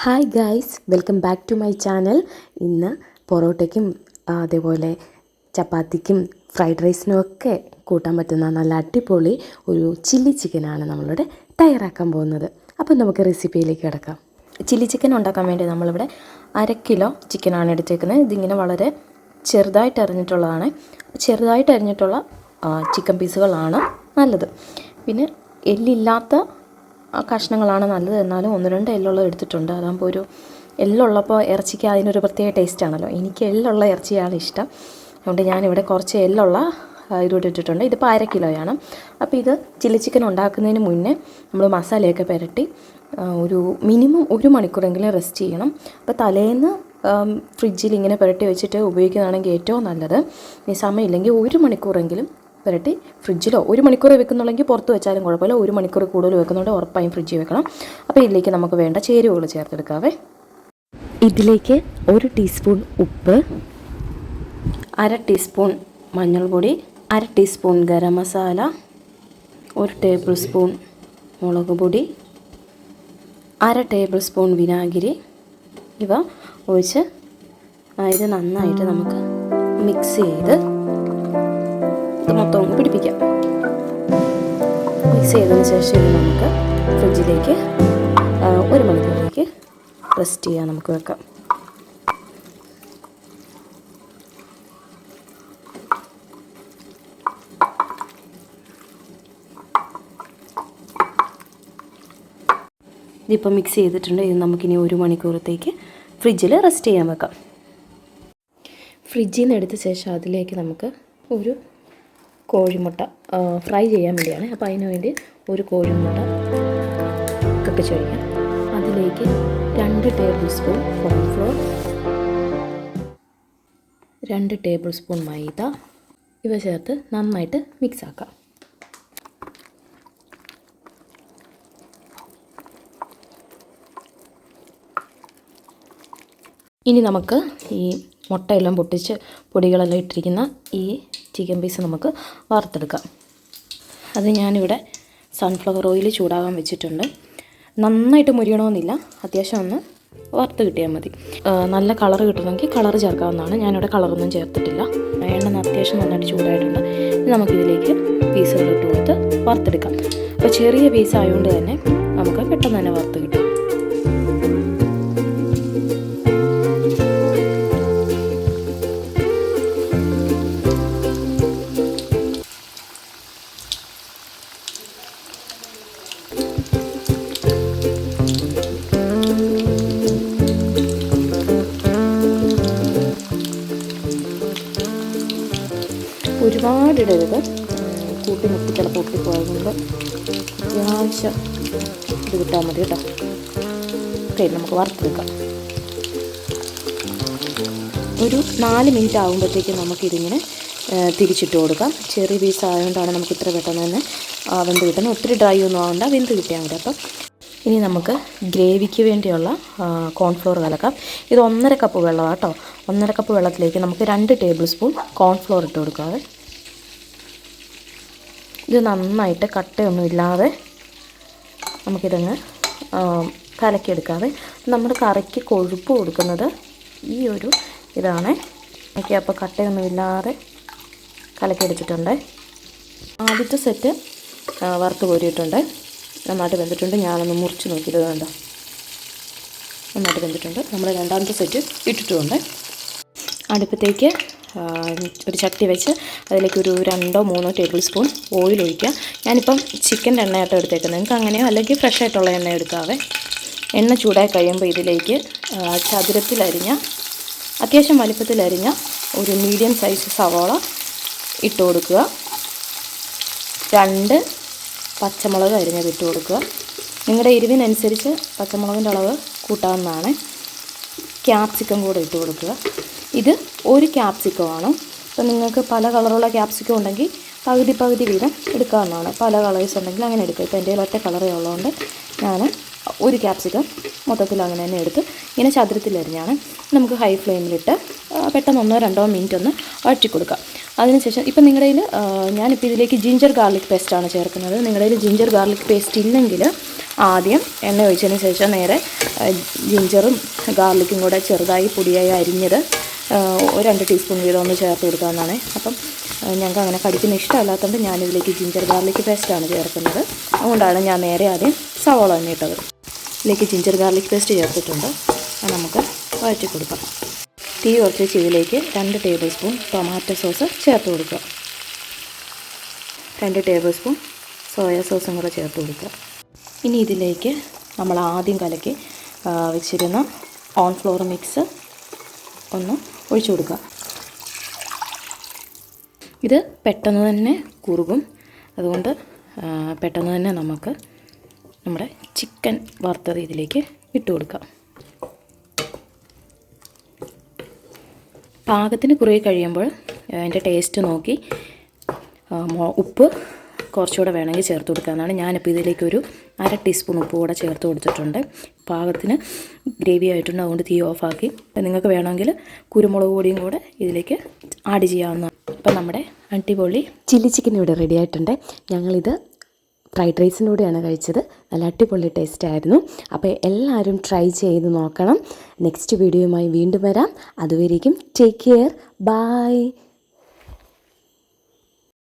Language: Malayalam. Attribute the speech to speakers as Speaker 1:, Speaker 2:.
Speaker 1: Hi guys welcome back to my channel ഇന്ന് പൊറോട്ടയ്ക്കും അതേപോലെ ചപ്പാത്തിക്കും ഫ്രൈഡ് റൈസിനും ഒക്കെ കൂട്ടാൻ പറ്റുന്ന നല്ല അടിപൊളി ഒരു ചില്ലി ചിക്കനാണ് നമ്മളിവിടെ തയ്യാറാക്കാൻ പോകുന്നത്. അപ്പം നമുക്ക് റെസിപ്പിയിലേക്ക് കിടക്കാം. ചില്ലി ചിക്കൻ ഉണ്ടാക്കാൻ വേണ്ടി നമ്മളിവിടെ അര കിലോ ചിക്കനാണ് എടുത്തേക്കുന്നത്. ഇതിങ്ങനെ വളരെ ചെറുതായിട്ട് അരിഞ്ഞിട്ടുള്ളതാണ്. ചെറുതായിട്ട് അരിഞ്ഞിട്ടുള്ള ചിക്കൻ പീസുകളാണ് നല്ലത്. പിന്നെ എല്ലില്ലാത്ത കഷ്ണങ്ങളാണ് നല്ലത്. എന്നാലും ഒന്ന് രണ്ട് എല്ലുള്ള എടുത്തിട്ടുണ്ട്. അതാകുമ്പോൾ ഒരു എല്ലുള്ളപ്പോൾ ഇറച്ചിക്ക് അതിനൊരു പ്രത്യേക ടേസ്റ്റ് ആണല്ലോ. എനിക്ക് എല്ലുള്ള ഇറച്ചിയാണ് ഇഷ്ടം. അതുകൊണ്ട് ഞാനിവിടെ കുറച്ച് എല്ലുള്ള ഇതുകൂടി ഇട്ടിട്ടുണ്ട്. ഇതിപ്പോൾ അര കിലോയാണ്. അപ്പോൾ ഇത് ചില്ലി ചിക്കൻ ഉണ്ടാക്കുന്നതിന് മുന്നേ നമ്മൾ മസാലയൊക്കെ പുരട്ടി ഒരു മിനിമം ഒരു മണിക്കൂറെങ്കിലും റെസ്റ്റ് ചെയ്യണം. അപ്പോൾ തലേന്ന് ഫ്രിഡ്ജിൽ ഇങ്ങനെ പുരട്ടി വെച്ചിട്ട് ഉപയോഗിക്കുന്നതാണെങ്കിൽ ഏറ്റവും നല്ലത്. ഈ സമയമില്ലെങ്കിൽ ഒരു മണിക്കൂറെങ്കിലും പുരട്ടി ഫ്രിഡ്ജിലോ ഒരു മണിക്കൂർ വെക്കുന്നുണ്ടെങ്കിൽ പുറത്ത് വെച്ചാലും കുഴപ്പമില്ല. ഒരു മണിക്കൂർ കൂടുതൽ വെക്കുന്നുണ്ട് ഉറപ്പായും ഫ്രിഡ്ജിൽ വെക്കണം. അപ്പോൾ ഇതിലേക്ക് നമുക്ക് വേണ്ട ചേരുവകൾ ചേർത്തെടുക്കാവേ. ഇതിലേക്ക് ഒരു ടീസ്പൂൺ ഉപ്പ് അര ടീസ്പൂൺ മഞ്ഞൾപ്പൊടി അര ടീസ്പൂൺ ഗരം മസാല ഒരു ടേബിൾ സ്പൂൺ മുളക് പൊടി അര ടേബിൾ സ്പൂൺ വിനാഗിരി. ഇവ ഒഴിച്ച് ഇത് നന്നായിട്ട് നമുക്ക് മിക്സ് ചെയ്ത് ഇത് മൊത്തം ഒന്ന് പിടിപ്പിക്കാം. മിക്സ് ചെയ്തതിന് ശേഷം ഇത് നമുക്ക് ഫ്രിഡ്ജിലേക്ക് ഒരു മണിക്കൂറിലേക്ക് റെസ്റ്റ് ചെയ്യാൻ നമുക്ക് വെക്കാം. ഇതിപ്പോൾ മിക്സ് ചെയ്തിട്ടുണ്ട്. ഇത് നമുക്കിനി ഒരു മണിക്കൂറത്തേക്ക് ഫ്രിഡ്ജിൽ റെസ്റ്റ് ചെയ്യാൻ വെക്കാം. ഫ്രിഡ്ജിൽ നിന്ന് എടുത്ത ശേഷം അതിലേക്ക് നമുക്ക് ഒരു കോഴിമുട്ട ഫ്രൈ ചെയ്യാൻ വേണ്ടിയാണ്. അപ്പോൾ അതിന് വേണ്ടി ഒരു കോഴിമുട്ട പൊട്ടിച്ചൊഴിക്കാം അതിലേക്ക് രണ്ട് ടേബിൾ സ്പൂൺ കോൺഫ്ലോർ രണ്ട് ടേബിൾ സ്പൂൺ മൈദ. ഇവ ചേർത്ത് നന്നായിട്ട് മിക്സ് ആക്കാം. ഇനി നമുക്ക് ഈ മുട്ടയെല്ലാം പൊട്ടിച്ച് പൊടികളെല്ലാം ഇട്ടിരിക്കുന്ന ഈ ചിക്കൻ പീസ് നമുക്ക് വറുത്തെടുക്കാം. അത് ഞാനിവിടെ സൺഫ്ലവർ ഓയിൽ ചൂടാകാൻ വെച്ചിട്ടുണ്ട്. നന്നായിട്ട് മുരിയണമെന്നില്ല. അത്യാവശ്യം ഒന്ന് വറുത്ത് കിട്ടിയാൽ മതി. നല്ല കളർ കിട്ടണമെങ്കിൽ കളർ ചേർക്കാവുന്നതാണ്. ഞാനിവിടെ കളറൊന്നും ചേർത്തിട്ടില്ല. എണ്ണ അത്യാവശ്യം നന്നായിട്ട് ചൂടായിട്ടുണ്ട്. നമുക്കിതിലേക്ക് പീസുകൾ ഇട്ട് കൊടുത്ത് വറുത്തെടുക്കാം. അപ്പോൾ ചെറിയ പീസ് ആയതുകൊണ്ട് തന്നെ നമുക്ക് പെട്ടെന്ന് തന്നെ വറുത്ത് കിട്ടും. ഒരുപാട് ഇടരുത് കൂട്ടി മുട്ടി ചിലപ്പോൾ പൊട്ടിപ്പോയതുകൊണ്ട് അത്യാവശ്യം ഇത് കിട്ടാൽ മതി കേട്ടോ. ഓക്കെ നമുക്ക് വറുത്തെടുക്കാം. ഒരു നാല് മിനിറ്റ് ആകുമ്പോഴത്തേക്കും നമുക്കിതിങ്ങനെ തിരിച്ചിട്ട് കൊടുക്കാം. ചെറിയ പീസ് ആയതുകൊണ്ടാണ് നമുക്ക് ഇത്ര പെട്ടെന്ന് തന്നെ വെന്ത് കിട്ടുന്നത്. ഒത്തിരി ഡ്രൈ ഒന്നും ആവണ്ട വെന്ത് കിട്ടിയാൽ മതി അപ്പം. ഇനി നമുക്ക് ഗ്രേവിക്ക് വേണ്ടിയുള്ള കോൺഫ്ലോർ കലക്കാം. ഇത് ഒന്നര കപ്പ് വെള്ളമാണ് കേട്ടോ. ഒന്നര കപ്പ് വെള്ളത്തിലേക്ക് നമുക്ക് രണ്ട് ടേബിൾ സ്പൂൺ കോൺഫ്ലോർ ഇട്ട് കൊടുക്കാവേ. ഇത് നന്നായിട്ട് കട്ടയൊന്നും ഇല്ലാതെ നമുക്കിതങ്ങ് കലക്കിയെടുക്കാതെ നമ്മൾ കറിക്ക് കൊഴുപ്പ് കൊടുക്കുന്നത് ഈ ഒരു ഇതാണ്. ഓക്കെ അപ്പോൾ കട്ടയൊന്നും ഇല്ലാതെ കലക്കിയെടുത്തിട്ടുണ്ട്. ആദ്യത്തെ സെറ്റ് വറുത്ത് കോരിയിട്ടുണ്ട്. നന്നായിട്ട് വെന്തിട്ടുണ്ട്. ഞാനൊന്ന് മുറിച്ച് നോക്കിയത് കണ്ടോ? നന്നായിട്ട് വെന്തിട്ടുണ്ട്. നമ്മൾ രണ്ടാമത്തെ സെറ്റ് ഇട്ടിട്ടുമുണ്ട്. അടുപ്പത്തേക്ക് ഒരു ചട്ടി വെച്ച് അതിലേക്ക് ഒരു രണ്ടോ മൂന്നോ ടേബിൾ സ്പൂൺ ഓയിൽ ഒഴിക്കുക. ഞാനിപ്പം ചിക്കന്റെ എണ്ണയായിട്ട് എടുത്തേക്കുന്നത്. നിങ്ങൾക്ക് അങ്ങനെയോ അല്ലെങ്കിൽ ഫ്രഷ് ആയിട്ടുള്ള എണ്ണ എടുക്കാവേ? എണ്ണ ചൂടായി കഴിയുമ്പോൾ ഇതിലേക്ക് ചതുരത്തിലരിഞ്ഞ അത്യാവശ്യം വലിപ്പത്തിലരിഞ്ഞ ഒരു മീഡിയം സൈസ് സവാള ഇട്ട് കൊടുക്കുക. രണ്ട് പച്ചമുളക് അരിഞ്ഞത് ഇട്ട് കൊടുക്കുക. നിങ്ങളുടെ എരിവിനനുസരിച്ച് പച്ചമുളകിന്റെ അളവ് കൂട്ടാവുന്നതാണ്. ക്യാപ്സിക്കം കൂടെ ഇട്ട് കൊടുക്കുക. ഇത് ഒരു ക്യാപ്സിക്കമാണ് അപ്പോൾ നിങ്ങൾക്ക് പല കളറുള്ള ക്യാപ്സിക്കം ഉണ്ടെങ്കിൽ പകുതി പകുതി വീതം എടുക്കാവുന്നതാണ്. പല കളേഴ്സ് ഉണ്ടെങ്കിൽ അങ്ങനെ എടുക്കുക ഇപ്പോൾ എന്റെ ഒറ്റ കളറേ ഉള്ളതുകൊണ്ട് ഞാൻ ഒരു ക്യാപ്സിക്കം മൊത്തത്തിൽ അങ്ങനെ തന്നെ എടുത്ത് ഇങ്ങനെ ചതുരത്തിലരിഞ്ഞാണ് നമുക്ക് ഹൈ ഫ്ലെയിമിലിട്ട് പെട്ടെന്ന് ഒന്നോ രണ്ടോ മിനിറ്റ് ഒന്ന് വഴറ്റി കൊടുക്കാം. അതിനുശേഷം ഇപ്പം നിങ്ങളുടെ കയ്യിൽ ഞാനിപ്പോൾ ഇതിലേക്ക് ജിഞ്ചർ ഗാർലിക് പേസ്റ്റാണ് ചേർക്കുന്നത്. നിങ്ങളുടെ കയ്യിൽ ജിഞ്ചർ ഗാർലിക് പേസ്റ്റ് ഇല്ലെങ്കിൽ ആദ്യം എണ്ണ ഒഴിച്ചതിന് ശേഷം നേരെ ജിഞ്ചറും ഗാർലിക്കും കൂടെ ചെറുതായി പൊടിയായി അരിഞ്ഞത് രണ്ട് ടീസ്പൂൺ വീതം ഒന്ന് ചേർത്ത് കൊടുക്കാവുന്നതാണ്. അപ്പം ഞങ്ങൾക്ക് അങ്ങനെ കടിക്കുന്ന ഇഷ്ടമല്ലാത്തതുകൊണ്ട് ഞാനിതിലേക്ക് ജിഞ്ചർ ഗാർലിക് പേസ്റ്റാണ് ചേർക്കുന്നത്. അതുകൊണ്ടാണ് ഞാൻ നേരെ ആദ്യം സവോള തന്നെ ഇട്ടത്. ഇതിലേക്ക് ജിഞ്ചർ ഗാർലിക് പേസ്റ്റ് ചേർത്തിട്ടുണ്ട്. അത് നമുക്ക് വഴറ്റി കൊടുക്കാം. തീ കുറച്ച് ഇതിലേക്ക് രണ്ട് ടേബിൾ സ്പൂൺ ടൊമാറ്റോ സോസ് ചേർത്ത് കൊടുക്കുക. രണ്ട് ടേബിൾ സ്പൂൺ സോയ സോസും കൂടെ ചേർത്ത് കൊടുക്കുക. ഇനി ഇതിലേക്ക് നമ്മൾ ആദ്യം കലക്കി വെച്ചിരുന്ന ഓൺ ഫ്ലോർ മിക്സ് ഒന്ന് ഒഴിച്ചു കൊടുക്കുക. ഇത് പെട്ടെന്ന് തന്നെ കുറുകും. അതുകൊണ്ട് പെട്ടെന്ന് തന്നെ നമുക്ക് നമ്മുടെ ചിക്കൻ വറുത്തത് ഇതിലേക്ക് ഇട്ട് കൊടുക്കാം. പാകത്തിന് കുറുകി കഴിയുമ്പോൾ അതിന്റെ ടേസ്റ്റ് നോക്കി ഉപ്പ് കുറച്ചുകൂടെ വേണമെങ്കിൽ ചേർത്ത് കൊടുക്കാമെന്നാണ് ഞാനിപ്പോൾ ഇതിലേക്ക് ഒരു അര ടീസ്പൂൺ ഉപ്പ് കൂടെ ചേർത്ത് കൊടുത്തിട്ടുണ്ട്. പാകത്തിന് ഗ്രേവി ആയിട്ടുണ്ട് അതുകൊണ്ട് തീ ഓഫാക്കി. അപ്പം നിങ്ങൾക്ക് വേണമെങ്കിൽ കുരുമുളക് പൊടിയും കൂടെ ഇതിലേക്ക് ആഡ് ചെയ്യാവുന്നതാണ്. അപ്പം നമ്മുടെ അടിപൊളി
Speaker 2: ചില്ലി ചിക്കൻ ഇവിടെ റെഡി ആയിട്ടുണ്ട്. ഞങ്ങളിത് ഫ്രൈഡ് റൈസിന്റെ കൂടെയാണ് കഴിച്ചത്. നല്ല അടിപൊളി ടേസ്റ്റ് ആയിരുന്നു. അപ്പോൾ എല്ലാവരും ട്രൈ ചെയ്ത് നോക്കണം. നെക്സ്റ്റ് വീഡിയോയുമായി വീണ്ടും വരാം. അതുവരേക്കും ടേക്ക് കെയർ ബൈ